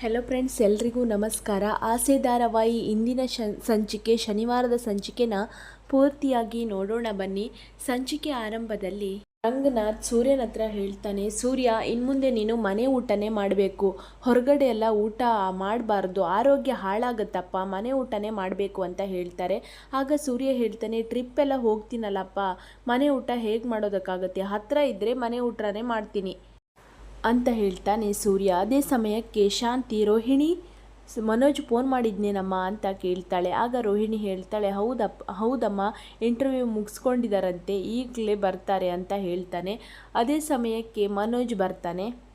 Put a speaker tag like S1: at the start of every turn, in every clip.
S1: Hello friends ಎಲ್ರಿಗೂ ನಮಸ್ಕಾರ. ಆಸೆ ಧಾರಾವಾಹಿ ಇಂದಿನ ಸಂಚಿಕೆ, ಶನಿವಾರದ ಸಂಚಿಕೆನ ಪೂರ್ತಿಯಾಗಿ ನೋಡೋಣ ಬನ್ನಿ. ಸಂಚಿಕೆ ಆರಂಭದಲ್ಲಿ ರಂಗನಾಥ್ ಸೂರ್ಯನ ಹತ್ರ ಹೇಳ್ತಾನೆ, ಸೂರ್ಯ, ಇನ್ಮುಂದೆ ನೀನು ಮನೆ ಊಟನೇ ಮಾಡಬೇಕು. ಹೊರಗಡೆ ಎಲ್ಲ ಊಟ ಮಾಡಬಾರ್ದು. ಆರೋಗ್ಯ ಹಾಳಾಗುತ್ತಪ್ಪ. ಮನೆ ಊಟನೇ ಮಾಡಬೇಕು ಅಂತ ಹೇಳ್ತಾರೆ. ಆಗ ಸೂರ್ಯ ಹೇಳ್ತಾನೆ, ಟ್ರಿಪ್ ಎಲ್ಲ ಹೋಗ್ತೀನಲ್ಲಪ್ಪ. ಮನೆ ಊಟ ಹೇಗೆ ಮಾಡೋದಕ್ಕಾಗತ್ತೆ? ಹತ್ತಿರ ಇದ್ದರೆ ಮನೆ ಊಟನೇ ಮಾಡ್ತೀನಿ. ಅಂತ ಹೇಳ್ತಾನೆ ಸೂರ್ಯ, ಅದೇ ಸಮಯಕ್ಕೆ ಶಾಂತಿ, ರೋಹಿಣಿ, ಮನೋಜ್ ಫೋನ್ ಮಾಡಿದ್ನೇನಮ್ಮ ಅಂತ ಕೇಳ್ತಾಳೆ. ಆಗ ರೋಹಿಣಿ ಹೇಳ್ತಾಳೆ, ಹೌದಪ್ಪ, ಹೌದಮ್ಮ ಇಂಟರ್ವ್ಯೂ ಮುಗಿಸ್ಕೊಂಡಿದ್ದಾರಂತೆ ಈಗಲೇ ಬರ್ತಾರೆ ಅಂತ ಹೇಳ್ತಾನೆ. ಅದೇ ಸಮಯಕ್ಕೆ ಮನೋಜ್ ಬರ್ತಾನೆ.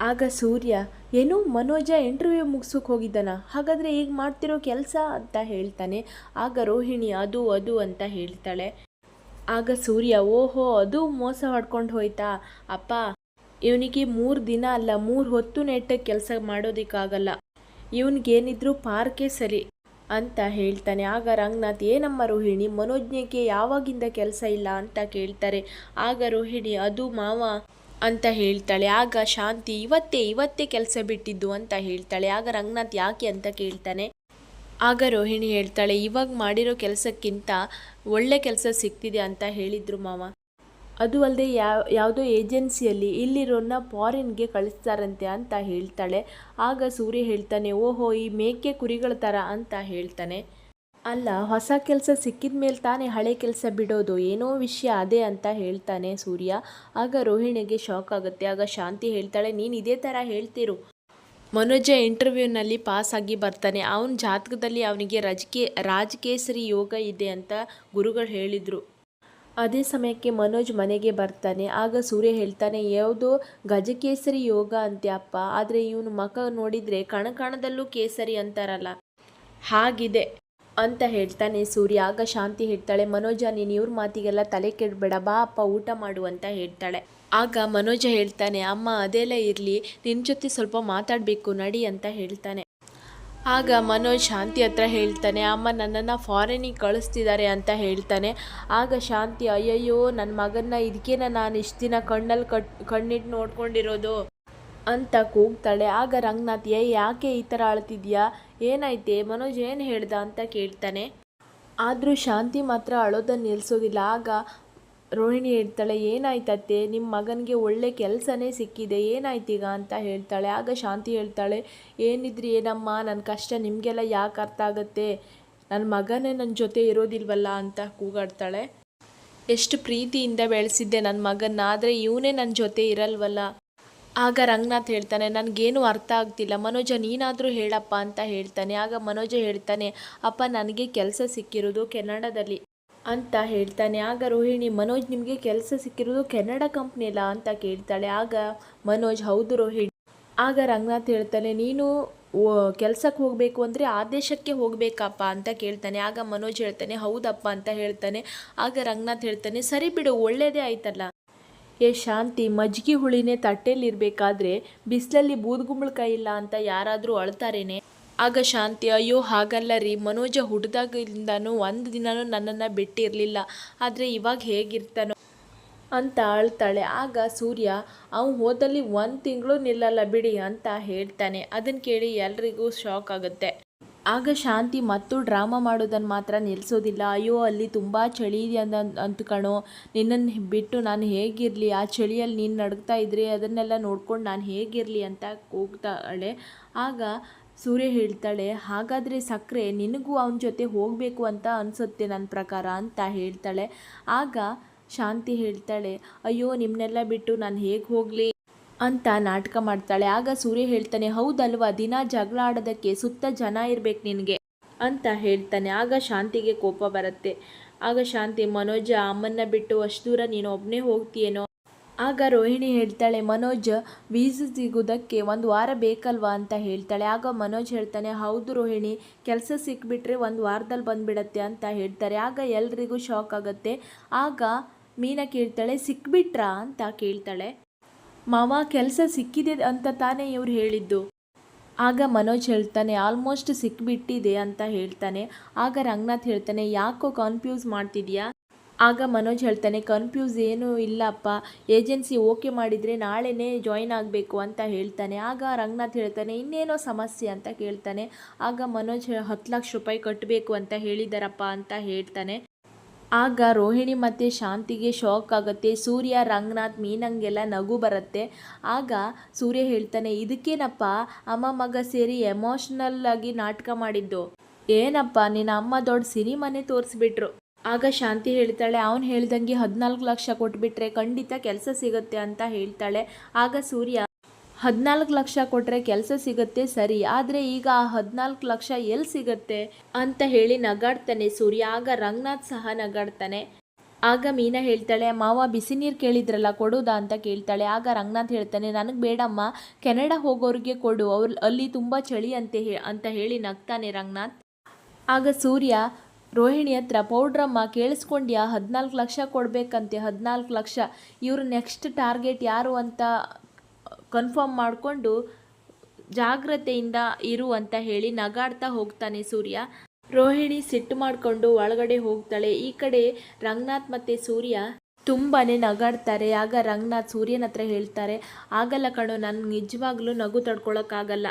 S1: ಆಗ ಸೂರ್ಯ, ಏನು, ಮನೋಜ ಇಂಟರ್ವ್ಯೂ ಮುಗಿಸೋಕೆ ಹೋಗಿದ್ದಾನ? ಹಾಗಾದರೆ ಈಗ ಮಾಡ್ತಿರೋ ಕೆಲಸ? ಅಂತ ಹೇಳ್ತಾನೆ. ಆಗ ರೋಹಿಣಿ, ಅದು ಅದು ಅಂತ ಹೇಳ್ತಾಳೆ. ಆಗ ಸೂರ್ಯ, ಓಹೋ, ಅದು ಮೋಸ ಹೊಡ್ಕೊಂಡು ಹೋಯ್ತಾ? ಅಪ್ಪ ಇವನಿಗೆ ಮೂರು ದಿನ ಅಲ್ಲ, ಮೂರು ಹೊತ್ತು ನೆಟ್ಟ ಕೆಲಸ ಮಾಡೋದಕ್ಕಾಗಲ್ಲ. ಇವನಿಗೇನಿದ್ರು ಪಾರ್ಕೇ ಸರಿ ಅಂತ ಹೇಳ್ತಾನೆ. ಆಗ ರಂಗನಾಥ್, ಏನಮ್ಮ ರೋಹಿಣಿ ಮನೋಜ್ಞಕ್ಕೆ ಯಾವಾಗಿಂದ ಕೆಲಸ ಇಲ್ಲ ಅಂತ ಕೇಳ್ತಾರೆ. ಆಗ ರೋಹಿಣಿ, ಅದು ಮಾವ ಅಂತ ಹೇಳ್ತಾಳೆ. ಆಗ ಶಾಂತಿ, ಇವತ್ತೇ ಇವತ್ತೇ ಕೆಲಸ ಬಿಟ್ಟಿದ್ದು ಅಂತ ಹೇಳ್ತಾಳೆ. ಆಗ ರಂಗನಾಥ್, ಯಾಕೆ? ಅಂತ ಕೇಳ್ತಾನೆ. ಆಗ ರೋಹಿಣಿ ಹೇಳ್ತಾಳೆ, ಇವಾಗ ಮಾಡಿರೋ ಕೆಲಸಕ್ಕಿಂತ ಒಳ್ಳೆ ಕೆಲಸ ಸಿಗ್ತಿದೆ ಅಂತ ಹೇಳಿದ್ರು ಮಾವ. ಅದು ಅಲ್ಲದೆ ಯಾವ ಯಾವುದೋ ಏಜೆನ್ಸಿಯಲ್ಲಿ ಇಲ್ಲಿರೋನ್ನ ಫಾರಿನ್ಗೆ ಕಳಿಸ್ತಾರಂತೆ ಅಂತ ಹೇಳ್ತಾಳೆ. ಆಗ ಸೂರ್ಯ ಹೇಳ್ತಾನೆ, ಓಹೋ, ಈ ಮೇಕೆ ಕುರಿಗಳ ಥರ ಅಂತ ಹೇಳ್ತಾನೆ. ಅಲ್ಲ, ಹೊಸ ಕೆಲಸ ಸಿಕ್ಕಿದ ಮೇಲೆ ತಾನೇ ಹಳೆ ಕೆಲಸ ಬಿಡೋದು? ಏನೋ ವಿಷಯ ಅದೇ ಅಂತ ಹೇಳ್ತಾನೆ ಸೂರ್ಯ. ಆಗ ರೋಹಿಣಿಗೆ ಶಾಕ್ ಆಗುತ್ತೆ. ಆಗ ಶಾಂತಿ ಹೇಳ್ತಾಳೆ, ನೀನು ಇದೇ ಥರ ಹೇಳ್ತಿರು. ಮನೋಜ ಇಂಟರ್ವ್ಯೂನಲ್ಲಿ ಪಾಸ್ ಆಗಿ ಬರ್ತಾನೆ. ಅವನ ಜಾತಕದಲ್ಲಿ ಅವನಿಗೆ ರಾಜಕೀಯ ರಾಜಕೇಸರಿ ಯೋಗ ಇದೆ ಅಂತ ಗುರುಗಳು ಹೇಳಿದರು. ಅದೇ ಸಮಯಕ್ಕೆ ಮನೋಜ್ ಮನೆಗೆ ಬರ್ತಾನೆ. ಆಗ ಸೂರ್ಯ ಹೇಳ್ತಾನೆ, ಯಾವುದೋ ಗಜಕೇಸರಿ ಯೋಗ ಅಂತೆ ಅಪ್ಪ ಆದರೆ ಇವನು ಮಖ ನೋಡಿದರೆ ಕಣಕಣದಲ್ಲೂ ಕೇಸರಿ ಅಂತಾರಲ್ಲ. ಹಾಗಿದೆ ಅಂತ ಹೇಳ್ತಾನೆ ಸೂರ್ಯ. ಆಗ ಶಾಂತಿ ಹೇಳ್ತಾಳೆ, ಮನೋಜ, ನೀನು ಇವ್ರ ಮಾತಿಗೆಲ್ಲ ತಲೆ ಕೆಡಬೇಡ. ಬಾ ಅಪ್ಪ, ಊಟ ಮಾಡು ಅಂತ ಹೇಳ್ತಾಳೆ. ಆಗ ಮನೋಜ ಹೇಳ್ತಾನೆ, ಅಮ್ಮ, ಅದೆಲ್ಲ ಇರಲಿ. ನಿನ್ನ ಜೊತೆ ಸ್ವಲ್ಪ ಮಾತಾಡಬೇಕು. ನಡಿ ಅಂತ ಹೇಳ್ತಾನೆ. ಆಗ ಮನೋಜ್ ಶಾಂತಿ ಹತ್ರ ಹೇಳ್ತಾನೆ, ಅಮ್ಮ, ನನ್ನನ್ನು ಫಾರಿನಿಗೆ ಕಳಿಸ್ತಿದ್ದಾರೆ ಅಂತ ಹೇಳ್ತಾನೆ. ಆಗ ಶಾಂತಿ, ಅಯ್ಯಯ್ಯೋ ನನ್ನ ಮಗನ್ನ ಇದಕ್ಕೇನ ನಾನು ಇಷ್ಟು ದಿನ ಕಣ್ಣಲ್ಲಿ ಕಟ್ ಕಣ್ಣಿಟ್ಟು ನೋಡ್ಕೊಂಡಿರೋದು? ಅಂತ ಕೂಗ್ತಾಳೆ. ಆಗ ರಂಗನಾಥ್ ಏ ಯಾಕೆ ಈ ಥರ ಅಳ್ತಿದ್ಯಾ? ಏನೈತೆ ಮನೋಜ್ ಏನು ಹೇಳ್ದ? ಅಂತ ಕೇಳ್ತಾನೆ. ಆದರೂ ಶಾಂತಿ ಮಾತ್ರ ಅಳೋದನ್ನು ನಿಲ್ಲಿಸೋದಿಲ್ಲ ಆಗ ರೋಹಿಣಿ ಹೇಳ್ತಾಳೆ, ಏನಾಯ್ತತ್ತೆ? ನಿಮ್ಮ ಮಗನಿಗೆ ಒಳ್ಳೆ ಕೆಲಸನೇ ಸಿಕ್ಕಿದೆ ಏನಾಯ್ತೀಗ ಅಂತ ಹೇಳ್ತಾಳೆ. ಆಗ ಶಾಂತಿ ಹೇಳ್ತಾಳೆ, ಏನಿದ್ರಿ ಏನಮ್ಮ? ನನ್ನ ಕಷ್ಟ ನಿಮಗೆಲ್ಲ ಯಾಕೆ ಅರ್ಥ ಆಗುತ್ತೆ? ನನ್ನ ಮಗನೇ ನನ್ನ ಜೊತೆ ಇರೋದಿಲ್ವಲ್ಲ? ಅಂತ ಕೂಗಾಡ್ತಾಳೆ. ಎಷ್ಟು ಪ್ರೀತಿಯಿಂದ ಬೆಳೆಸಿದ್ದೆ ನನ್ನ ಮಗನ ಆದರೆ ಇವನೇ ನನ್ನ ಜೊತೆ ಇರಲ್ವಲ್ಲ? ಆಗ ರಂಗನಾಥ್ ಹೇಳ್ತಾನೆ, ನನಗೇನು ಅರ್ಥ ಆಗ್ತಿಲ್ಲ. ಮನೋಜ, ನೀನಾದರೂ ಹೇಳಪ್ಪ ಅಂತ ಹೇಳ್ತಾನೆ. ಆಗ ಮನೋಜ ಹೇಳ್ತಾನೆ, ಅಪ್ಪ, ನನಗೆ ಕೆಲಸ ಸಿಕ್ಕಿರೋದು ಕೆನಡಾದಲ್ಲಿ. ಅಂತ ಹೇಳ್ತಾನೆ. ಆಗ ರೋಹಿಣಿ, ಮನೋಜ್, ನಿಮಗೆ ಕೆಲಸ ಸಿಕ್ಕಿರೋದು ಕೆನಡಾ ಕಂಪ್ನಿಯಲ್ಲ ಅಂತ ಕೇಳ್ತಾಳೆ. ಆಗ ಮನೋಜ್, ಹೌದು ರೋಹಿಣಿ. ಆಗ ರಂಗನಾಥ್ ಹೇಳ್ತಾನೆ, ನೀನು ಕೆಲಸಕ್ಕೆ ಹೋಗಬೇಕು ಅಂದರೆ ಆದೇಶಕ್ಕೆ ದೇಶಕ್ಕೆ ಹೋಗಬೇಕಪ್ಪ ಅಂತ ಕೇಳ್ತಾನೆ. ಆಗ ಮನೋಜ್ ಹೇಳ್ತಾನೆ, ಹೌದಪ್ಪ ಅಂತ ಹೇಳ್ತಾನೆ. ಆಗ ರಂಗನಾಥ್ ಹೇಳ್ತಾನೆ, ಸರಿ ಬಿಡು ಒಳ್ಳೆಯದೇ ಆಯ್ತಲ್ಲ. ಏ ಶಾಂತಿ ಮಜ್ಜಿಗೆ ಹುಳಿನೇ ತಟ್ಟೆಲಿರ್ಬೇಕಾದ್ರೆ ಬಿಸಿಲಲ್ಲಿ ಬೂದ್ಗುಂಬಳಕಾಯಿ ಇಲ್ಲ ಅಂತ ಯಾರಾದರೂ ಅಳ್ತಾರೇನೆ? ಆಗ ಶಾಂತಿ, ಅಯ್ಯೋ ಹಾಗಲ್ಲ ರೀ, ಮನೋಜ ಹುಡ್ದಾಗಿಂದನೂ ಒಂದು ದಿನನೂ ನನ್ನನ್ನು ಬಿಟ್ಟಿರಲಿಲ್ಲ, ಆದರೆ ಇವಾಗ ಹೇಗಿರ್ತಾನೋ ಅಂತ ಅಳ್ತಾಳೆ ಆಗ ಸೂರ್ಯ ಅವ್ನು ಹೋದಲ್ಲಿ ಒಂದು ತಿಂಗಳು ನಿಲ್ಲಲ್ಲ ಬಿಡಿ ಅಂತ ಹೇಳ್ತಾನೆ. ಅದನ್ನು ಕೇಳಿ ಎಲ್ರಿಗೂ ಶಾಕ್ ಆಗುತ್ತೆ. ಆಗ ಶಾಂತಿ ಮತ್ತು ಡ್ರಾಮಾ ಮಾಡೋದನ್ನು ಮಾತ್ರ ನಿಲ್ಲಿಸೋದಿಲ್ಲ ಅಯ್ಯೋ, ಅಲ್ಲಿ ತುಂಬ ಚಳಿ ಇದೆ ಅಂತ ಅಂದ್ಕಣೋ ನಿನ್ನನ್ನು ಬಿಟ್ಟು ನಾನು ಹೇಗಿರಲಿ? ಆ ಚಳಿಯಲ್ಲಿ ನೀನು ನಡುಗ್ತಾ ಇದ್ರಿ ಅದನ್ನೆಲ್ಲ ನೋಡ್ಕೊಂಡು ನಾನು ಹೇಗಿರಲಿ? ಅಂತ ಕೂಗ್ತಾಳೆ. ಆಗ ಸೂರ್ಯ ಹೇಳ್ತಾಳೆ, ಹಾಗಾದರೆ ಸಕ್ಕರೆ ನಿನಗೂ ಅವನ ಜೊತೆ ಹೋಗಬೇಕು ಅಂತ ಅನಿಸುತ್ತೆ ನನ್ನ ಪ್ರಕಾರ ಅಂತ ಹೇಳ್ತಾಳೆ. ಆಗ ಶಾಂತಿ ಹೇಳ್ತಾಳೆ, ಅಯ್ಯೋ ನಿಮ್ಮನ್ನೆಲ್ಲ ಬಿಟ್ಟು ನಾನು ಹೇಗೆ ಹೋಗಲಿ? ಅಂತ ನಾಟಕ ಮಾಡ್ತಾಳೆ. ಆಗ ಸೂರ್ಯ ಹೇಳ್ತಾನೆ, ಹೌದಲ್ವಾ, ದಿನ ಜಗಳ ಆಡೋದಕ್ಕೆ ಸುತ್ತ ಜನ ಇರಬೇಕು ನಿನಗೆ ಅಂತ ಹೇಳ್ತಾನೆ. ಆಗ ಶಾಂತಿಗೆ ಕೋಪ ಬರುತ್ತೆ. ಆಗ ಶಾಂತಿ, ಮನೋಜ, ಅಮ್ಮನ್ನ ಬಿಟ್ಟು ಅಷ್ಟು ದೂರ ನೀನು ಒಬ್ಬನೇ ಹೋಗ್ತೀಯೇನೋ? ಆಗ ರೋಹಿಣಿ ಹೇಳ್ತಾಳೆ, ಮನೋಜ್, ವೀಸಾ ಸಿಗೋದಕ್ಕೆ ಒಂದು ವಾರ ಬೇಕಲ್ವಾ ಅಂತ ಹೇಳ್ತಾಳೆ. ಆಗ ಮನೋಜ್ ಹೇಳ್ತಾನೆ, ಹೌದು ರೋಹಿಣಿ, ಕೆಲಸ ಸಿಕ್ಬಿಟ್ರೆ ಒಂದು ವಾರದಲ್ಲಿ ಬಂದುಬಿಡತ್ತೆ ಅಂತ ಹೇಳ್ತಾರೆ. ಆಗ ಎಲ್ರಿಗೂ ಶಾಕ್ ಆಗುತ್ತೆ. ಆಗ ಮೀನಾ ಕೇಳ್ತಾಳೆ, ಸಿಕ್ಬಿಟ್ರಾ? ಅಂತ ಕೇಳ್ತಾಳೆ. ಮಾವ, ಕೆಲಸ ಸಿಕ್ಕಿದೆ ಅಂತ ತಾನೇ ಇವ್ರು ಹೇಳಿದ್ದು. ಆಗ ಮನೋಜ್ ಹೇಳ್ತಾನೆ, ಆಲ್ಮೋಸ್ಟ್ ಸಿಕ್ಬಿಟ್ಟಿದೆ ಅಂತ ಹೇಳ್ತಾನೆ. ಆಗ ರಂಗನಾಥ್ ಹೇಳ್ತಾನೆ, ಯಾಕೋ ಕನ್ಫ್ಯೂಸ್ ಮಾಡ್ತಿದ್ಯಾ? ಆಗ ಮನೋಜ್ ಹೇಳ್ತಾನೆ ಕನ್ಫ್ಯೂಸ್ ಏನೂ ಇಲ್ಲಪ್ಪ. ಏಜೆನ್ಸಿ ಓಕೆ ಮಾಡಿದರೆ ನಾಳೆನೇ ಜಾಯಿನ್ ಆಗಬೇಕು ಅಂತ ಹೇಳ್ತಾನೆ. ಆಗ ರಂಗನಾಥ್ ಹೇಳ್ತಾನೆ, ಇನ್ನೇನೋ ಸಮಸ್ಯೆ ಅಂತ ಕೇಳ್ತಾನೆ. ಆಗ ಮನೋಜ್, ಹತ್ತು ಲಕ್ಷ ರೂಪಾಯಿ ಕಟ್ಟಬೇಕು ಅಂತ ಹೇಳಿದಾರಪ್ಪ ಅಂತ ಹೇಳ್ತಾನೆ. ಆಗ ರೋಹಿಣಿ ಮತ್ತು ಶಾಂತಿಗೆ ಶಾಕ್ ಆಗುತ್ತೆ. ಸೂರ್ಯ, ರಂಗನಾಥ್, ಮೀನಂಗೆಲ್ಲ ನಗು ಬರುತ್ತೆ. ಆಗ ಸೂರ್ಯ ಹೇಳ್ತಾನೆ, ಇದಕ್ಕೇನಪ್ಪ? ಅಮ್ಮ ಮಗ ಸೇರಿ ಎಮೋಷ್ನಲ್ ಆಗಿ ನಾಟಕ ಮಾಡಿದ್ದು. ಏನಪ್ಪ? ನಿನ್ನ ಅಮ್ಮ ದೊಡ್ಡ ಸಿನಿಮಾನೇ ತೋರಿಸ್ಬಿಟ್ರು. ಆಗ ಶಾಂತಿ ಹೇಳ್ತಾಳೆ, ಅವನು ಹೇಳ್ದಂಗೆ ಹದಿನಾಲ್ಕು ಲಕ್ಷ ಕೊಟ್ಬಿಟ್ರೆ ಖಂಡಿತ ಕೆಲಸ ಸಿಗುತ್ತೆ ಅಂತ ಹೇಳ್ತಾಳೆ. ಆಗ ಸೂರ್ಯ, ಹದಿನಾಲ್ಕು ಲಕ್ಷ ಕೊಟ್ಟರೆ ಕೆಲಸ ಸಿಗುತ್ತೆ ಸರಿ, ಆದರೆ ಈಗ ಆ ಹದಿನಾಲ್ಕು ಲಕ್ಷ ಎಲ್ಲಿ ಸಿಗುತ್ತೆ? ಅಂತ ಹೇಳಿ ನಗಾಡ್ತಾನೆ ಸೂರ್ಯ. ಆಗ ರಂಗನಾಥ್ ಸಹ ನಗಾಡ್ತಾನೆ. ಆಗ ಮೀನಾ ಹೇಳ್ತಾಳೆ, ಮಾವ, ಬಿಸಿ ನೀರು ಕೇಳಿದ್ರಲ್ಲ, ಕೊಡೋದಾ? ಅಂತ ಕೇಳ್ತಾಳೆ. ಆಗ ರಂಗನಾಥ್ ಹೇಳ್ತಾನೆ, ನನಗೆ ಬೇಡಮ್ಮ, ಕೆನಡಾ ಹೋಗೋರಿಗೆ ಕೊಡು, ಅವ್ರು ಅಲ್ಲಿ ತುಂಬ ಚಳಿ ಅಂತೆ ಹೇ, ಅಂತ ಹೇಳಿ ನಗ್ತಾನೆ ರಂಗನಾಥ್. ಆಗ ಸೂರ್ಯ ರೋಹಿಣಿ ಹತ್ರ ಪೌಡ್ರಮ್ಮ ಕೇಳಿಸ್ಕೊಂಡ್ಯ, ಹದಿನಾಲ್ಕು ಲಕ್ಷ ಕೊಡಬೇಕಂತೆ, ಹದಿನಾಲ್ಕು ಲಕ್ಷ. ಇವರು ನೆಕ್ಸ್ಟ್ ಟಾರ್ಗೆಟ್ ಯಾರು ಅಂತ ಕನ್ಫರ್ಮ್ ಮಾಡಿಕೊಂಡು ಜಾಗ್ರತೆಯಿಂದ ಇರು ಅಂತ ಹೇಳಿ ನಗಾಡ್ತಾ ಹೋಗ್ತಾನೆ ಸೂರ್ಯ. ರೋಹಿಣಿ ಸಿಟ್ಟು ಮಾಡಿಕೊಂಡು ಒಳಗಡೆ ಹೋಗ್ತಾಳೆ. ಈ ಕಡೆ ರಂಗನಾಥ್ ಮತ್ತು ಸೂರ್ಯ ತುಂಬಾ ನಗಾಡ್ತಾರೆ. ಆಗ ರಂಗನಾಥ್ ಸೂರ್ಯನ ಹತ್ರ ಹೇಳ್ತಾರೆ, ಆಗಲ್ಲ ಕಣೋ, ನಾನು ನಿಜವಾಗ್ಲೂ ನಗು ತಡ್ಕೊಳಕ್ಕಾಗಲ್ಲ.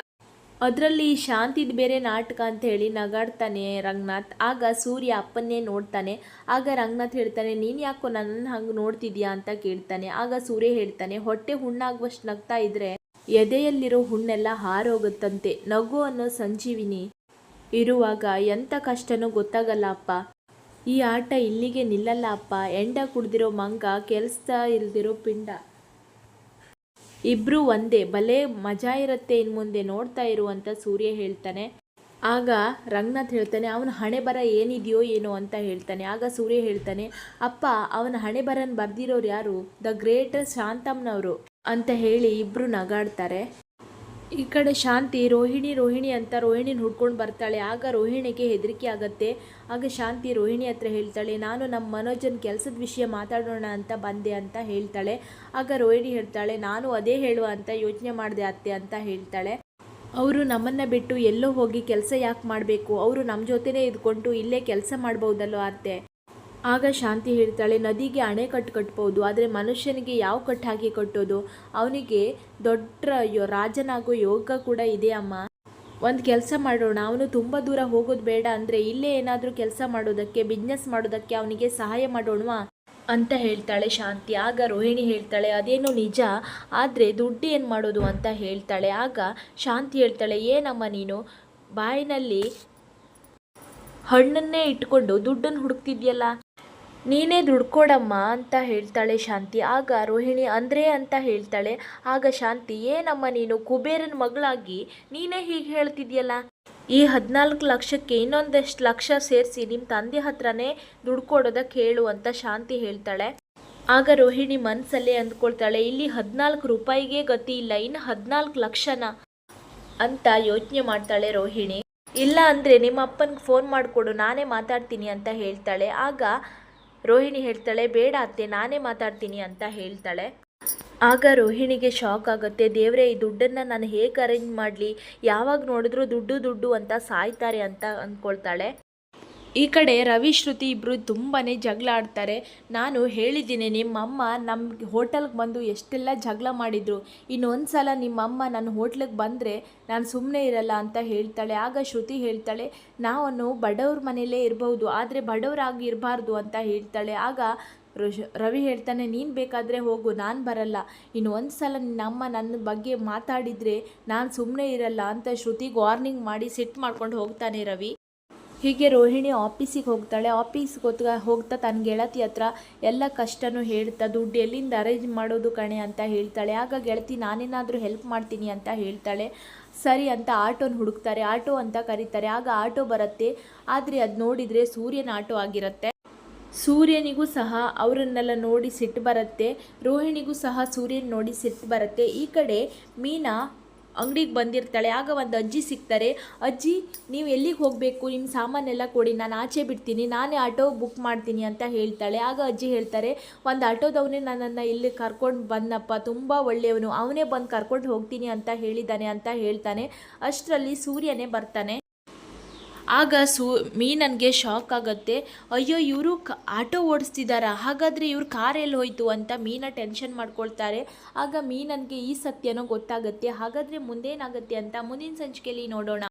S1: ಅದರಲ್ಲಿ ಶಾಂತಿದ್ ಬೇರೆ ನಾಟಕ ಅಂತ ಹೇಳಿ ನಗಾಡ್ತಾನೆ ರಂಗನಾಥ್. ಆಗ ಸೂರ್ಯ ಅಪ್ಪನ್ನೇ ನೋಡ್ತಾನೆ. ಆಗ ರಂಗನಾಥ್ ಹೇಳ್ತಾನೆ, ನೀನು ಯಾಕೋ ನನ್ನ ಹಂಗೆ ನೋಡ್ತಿದ್ಯಾ? ಅಂತ ಕೇಳ್ತಾನೆ. ಆಗ ಸೂರ್ಯ ಹೇಳ್ತಾನೆ, ಹೊಟ್ಟೆ ಹುಣ್ಣಾಗುವಷ್ಟು ನಗ್ತಾ ಇದ್ರೆ ಎದೆಯಲ್ಲಿರೋ ಹುಣ್ಣೆಲ್ಲ ಹಾರೋಗುತ್ತಂತೆ. ನಗು ಅನ್ನೋ ಸಂಜೀವಿನಿ ಇರುವಾಗ ಎಂಥ ಕಷ್ಟನೂ ಗೊತ್ತಾಗಲ್ಲ ಅಪ್ಪ. ಈ ಆಟ ಇಲ್ಲಿಗೆ ನಿಲ್ಲಲ್ಲ ಅಪ್ಪ. ಎಂಡ ಕುಡ್ದಿರೋ ಮಂಗ, ಕೆಲಸ ಇಲ್ದಿರೋ ಪಿಂಡ. ಇಬ್ರು ಒಂದೇ, ಬಲೆ ಮಜಾ ಇರುತ್ತೆ ಇನ್ನು ಮುಂದೆ ನೋಡ್ತಾ ಇರು ಅಂತ ಸೂರ್ಯ ಹೇಳ್ತಾನೆ. ಆಗ ರಂಗನಾಥ್ ಹೇಳ್ತಾನೆ, ಅವನ ಹಣೆ ಬರ ಏನಿದೆಯೋ ಏನೋ ಅಂತ ಹೇಳ್ತಾನೆ. ಆಗ ಸೂರ್ಯ ಹೇಳ್ತಾನೆ, ಅಪ್ಪ, ಅವನ ಹಣೆ ಬರನ್ ಬರ್ದಿರೋರು ಯಾರು? ದ ಗ್ರೇಟೆಸ್ಟ್ ಶಾಂತಮ್ನವರು ಅಂತ ಹೇಳಿ ಇಬ್ರು ನಗಾಡ್ತಾರೆ. ಈ ಕಡೆ ಶಾಂತಿ, ರೋಹಿಣಿ ರೋಹಿಣಿ ಅಂತ ರೋಹಿಣಿನ ಹುಡ್ಕೊಂಡು ಬರ್ತಾಳೆ. ಆಗ ರೋಹಿಣಿಗೆ ಹೆದರಿಕೆ ಆಗತ್ತೆ. ಆಗ ಶಾಂತಿ ರೋಹಿಣಿ ಹತ್ರ ಹೇಳ್ತಾಳೆ, ನಾನು ನಮ್ಮ ಮನೋಜನ್ ಕೆಲಸದ ವಿಷಯ ಮಾತಾಡೋಣ ಅಂತ ಬಂದೆ ಅಂತ ಹೇಳ್ತಾಳೆ. ಆಗ ರೋಹಿಣಿ ಹೇಳ್ತಾಳೆ, ನಾನು ಅದೇ ಹೇಳುವ ಅಂತ ಯೋಚನೆ ಮಾಡಿದೆ ಅತ್ತೆ ಅಂತ ಹೇಳ್ತಾಳೆ. ಅವರು ನಮ್ಮನ್ನು ಬಿಟ್ಟು ಎಲ್ಲೋ ಹೋಗಿ ಕೆಲಸ ಯಾಕೆ ಮಾಡಬೇಕು? ಅವರು ನಮ್ಮ ಜೊತೆನೇ ಇದ್ಕೊಂಡು ಇಲ್ಲೇ ಕೆಲಸ ಮಾಡ್ಬೋದಲ್ಲೋ ಅತ್ತೆ? ಆಗ ಶಾಂತಿ ಹೇಳ್ತಾಳೆ, ನದಿಗೆ ಅಣೆಕಟ್ಟು ಕಟ್ಬೋದು, ಆದರೆ ಮನುಷ್ಯನಿಗೆ ಯಾವ ಕಟ್ಟು ಹಾಕಿ ಕಟ್ಟೋದು? ಅವನಿಗೆ ದೊಡ್ಡ ರಾಜನಾಗೋ ಯೋಗ ಕೂಡ ಇದೆ ಅಮ್ಮ. ಒಂದು ಕೆಲಸ ಮಾಡೋಣ, ಅವನು ತುಂಬ ದೂರ ಹೋಗೋದು ಬೇಡ ಅಂದರೆ ಇಲ್ಲೇ ಏನಾದರೂ ಕೆಲಸ ಮಾಡೋದಕ್ಕೆ ಬಿಸ್ನೆಸ್ ಮಾಡೋದಕ್ಕೆ ಅವನಿಗೆ ಸಹಾಯ ಮಾಡೋಣವಾ? ಅಂತ ಹೇಳ್ತಾಳೆ ಶಾಂತಿ. ಆಗ ರೋಹಿಣಿ ಹೇಳ್ತಾಳೆ, ಅದೇನೋ ನಿಜ, ಆದರೆ ದುಡ್ಡು ಏನು ಮಾಡೋದು? ಅಂತ ಹೇಳ್ತಾಳೆ. ಆಗ ಶಾಂತಿ ಹೇಳ್ತಾಳೆ, ಏನಮ್ಮ ನೀನು? ಬಾಯಿನಲ್ಲಿ ಹಣ್ಣನ್ನೇ ಇಟ್ಕೊಂಡು ದುಡ್ಡನ್ನು ಹುಡುಕ್ತಿದ್ಯಲ್ಲ? ನೀನೇ ದುಡ್ಕೊಡಮ್ಮ ಅಂತ ಹೇಳ್ತಾಳೆ ಶಾಂತಿ. ಆಗ ರೋಹಿಣಿ, ಅಂದ್ರೆ ಅಂತ ಹೇಳ್ತಾಳೆ. ಆಗ ಶಾಂತಿ, ಏನಮ್ಮ ನೀನು ಕುಬೇರನ ಮಗಳಾಗಿ? ನೀನೇ ಹೀಗೆ ಹೇಳ್ತಿದ್ಯಲ್ಲ? ಈ ಹದಿನಾಲ್ಕು ಲಕ್ಷಕ್ಕೆ ಇನ್ನೊಂದಷ್ಟು ಲಕ್ಷ ಸೇರಿಸಿ ನಿಮ್ಮ ತಂದೆ ಹತ್ರನೇ ದುಡ್ಡು ಕೊಡೋದಕ್ಕೆ ಹೇಳು ಅಂತ ಶಾಂತಿ ಹೇಳ್ತಾಳೆ. ಆಗ ರೋಹಿಣಿ ಮನಸ್ಸಲ್ಲೇ ಅಂದ್ಕೊಳ್ತಾಳೆ, ಇಲ್ಲಿ ಹದಿನಾಲ್ಕು ರೂಪಾಯಿಗೆ ಗತಿ ಇಲ್ಲ, ಇನ್ನು ಹದಿನಾಲ್ಕು ಲಕ್ಷನ ಅಂತ ಯೋಚನೆ ಮಾಡ್ತಾಳೆ ರೋಹಿಣಿ. ಇಲ್ಲ ಅಂದರೆ ನಿಮ್ಮ ಅಪ್ಪನಿಗೆ ಫೋನ್ ಮಾಡಿಕೊಡು, ನಾನೇ ಮಾತಾಡ್ತೀನಿ ಅಂತ ಹೇಳ್ತಾಳೆ. ಆಗ ರೋಹಿಣಿ ಹೇಳ್ತಾಳೆ, ಬೇಡ ಅತ್ತೆ, ನಾನೇ ಮಾತಾಡ್ತೀನಿ ಅಂತ ಹೇಳ್ತಾಳೆ. ಆಗ ರೋಹಿಣಿಗೆ ಶಾಕ್ ಆಗುತ್ತೆ. ದೇವರೇ, ಈ ದುಡ್ಡನ್ನು ನಾನು ಹೇಗೆ ಅರೇಂಜ್ ಮಾಡಲಿ? ಯಾವಾಗ ನೋಡಿದ್ರು ದುಡ್ಡು ದುಡ್ಡು ಅಂತ ಸಾಯ್ತಾರೆ ಅಂತ ಅಂದ್ಕೊಳ್ತಾಳೆ ಈ ಕಡೆ ರವಿ, ಶ್ರುತಿ ಇಬ್ಬರು ತುಂಬಾ ಜಗಳ ಆಡ್ತಾರೆ. ನಾನು ಹೇಳಿದ್ದೀನಿ, ನಿಮ್ಮಮ್ಮ ನಮ್ಮ ಹೋಟೆಲ್ಗೆ ಬಂದು ಎಷ್ಟೆಲ್ಲ ಜಗಳ ಮಾಡಿದರು. ಇನ್ನೊಂದು ಸಲ ನಿಮ್ಮಮ್ಮ ನನ್ನ ಹೋಟ್ಲಿಗೆ ಬಂದರೆ ನಾನು ಸುಮ್ಮನೆ ಇರಲ್ಲ ಅಂತ ಹೇಳ್ತಾಳೆ. ಆಗ ಶ್ರುತಿ ಹೇಳ್ತಾಳೆ ನಾವನ್ನು ಬಡವ್ರ ಮನೆಯಲ್ಲೇ ಇರಬಹುದು ಆದರೆ ಬಡವರಾಗಿ ಇರಬಾರ್ದು ಅಂತ ಹೇಳ್ತಾಳೆ. ಆಗ ರವಿ ಹೇಳ್ತಾನೆ, ನೀನು ಬೇಕಾದರೆ ಹೋಗು, ನಾನು ಬರಲ್ಲ. ಇನ್ನು ಒಂದು ಸಲ ನಮ್ಮ ನನ್ನ ಬಗ್ಗೆ ಮಾತಾಡಿದರೆ ನಾನು ಸುಮ್ಮನೆ ಇರಲ್ಲ ಅಂತ ಶ್ರುತಿಗೆ ವಾರ್ನಿಂಗ್ ಮಾಡಿ ಸಿಟ್ಟು ಮಾಡ್ಕೊಂಡು ಹೋಗ್ತಾನೆ ರವಿ. ಹೀಗೆ ರೋಹಿಣಿ ಆಫೀಸಿಗೆ ಹೋಗ್ತಾಳೆ. ಆಫೀಸ್ಗೆ ಹೋಗ್ತಾ ಹೋಗ್ತಾ ತನ್ನ ಗೆಳತಿ ಹತ್ರ ಎಲ್ಲ ಕಷ್ಟನೂ ಹೇಳ್ತಾ, ದುಡ್ಡು ಎಲ್ಲಿಂದ ಅರೇಂಜ್ ಮಾಡೋದು ಕಣೆ ಅಂತ ಹೇಳ್ತಾಳೆ. ಆಗ ಗೆಳತಿ, ನಾನೇನಾದರೂ ಹೆಲ್ಪ್ ಮಾಡ್ತೀನಿ ಅಂತ ಹೇಳ್ತಾಳೆ. ಸರಿ ಅಂತ ಆಟೋನ ಹುಡುಕ್ತಾರೆ. ಆಟೋ ಅಂತ ಕರೀತಾರೆ. ಆಗ ಆಟೋ ಬರುತ್ತೆ. ಆದರೆ ಅದು ನೋಡಿದರೆ ಸೂರ್ಯನ ಆಟೋ ಆಗಿರುತ್ತೆ. ಸೂರ್ಯನಿಗೂ ಸಹ ಅವರನ್ನೆಲ್ಲ ನೋಡಿ ಸಿಟ್ಟು ಬರುತ್ತೆ. ರೋಹಿಣಿಗೂ ಸಹ ಸೂರ್ಯನ ನೋಡಿ ಸಿಟ್ಟು ಬರುತ್ತೆ. ಈ ಕಡೆ ಮೀನಾ ಅಂಗಡಿಗೆ ಬಂದಿರ್ತಾಳೆ, ಆಗ ಒಂದು ಅಜ್ಜಿ ಸಿಗ್ತಾರೆ, ಅಜ್ಜಿ, ನೀವು ಎಲ್ಲಿಗೆ ಹೋಗಬೇಕು? ನಿಮ್ಮ ಸಾಮಾನೆಲ್ಲ ಕೊಡಿ, ನಾನು ಆಚೆ ಬಿಡ್ತೀನಿ, ನಾನೇ ಆಟೋ ಬುಕ್ ಮಾಡ್ತೀನಿ ಅಂತ ಹೇಳ್ತಾಳೆ. ಆಗ ಅಜ್ಜಿ ಹೇಳ್ತಾರೆ, ಒಂದು ಆಟೋದವನೇ ನನ್ನನ್ನು ಇಲ್ಲಿ ಕರ್ಕೊಂಡು ಬಂದಪ್ಪ ತುಂಬ ಒಳ್ಳೆಯವನು, ಅವನೇ ಬಂದು ಕರ್ಕೊಂಡು ಹೋಗ್ತೀನಿ ಅಂತ ಹೇಳಿದ್ದಾನೆ ಅಂತ ಹೇಳ್ತಾನೆ, ಅಷ್ಟರಲ್ಲಿ ಸೂರ್ಯನೇ ಬರ್ತಾನೆ. ಆಗ ಸೂ ಮೀನನ್ಗೆ ಶಾಕ್ ಆಗುತ್ತೆ. ಅಯ್ಯೋ, ಇವರು ಆಟೋ ಓಡಿಸ್ತಿದ್ದಾರಾ ಹಾಗಾದರೆ ಇವ್ರ ಕಾರ್ ಎಲ್ಲಿ ಹೋಯಿತು ಅಂತ ಮೀನ ಟೆನ್ಷನ್ ಮಾಡ್ಕೊಳ್ತಾರೆ. ಆಗ ಮೀನನ್ಗೆ ಈ ಸತ್ಯನೋ ಗೊತ್ತಾಗುತ್ತೆ. ಹಾಗಾದರೆ ಮುಂದೇನಾಗುತ್ತೆ ಅಂತ ಮುಂದಿನ ಸಂಚಿಕೆಯಲ್ಲಿ ನೋಡೋಣ.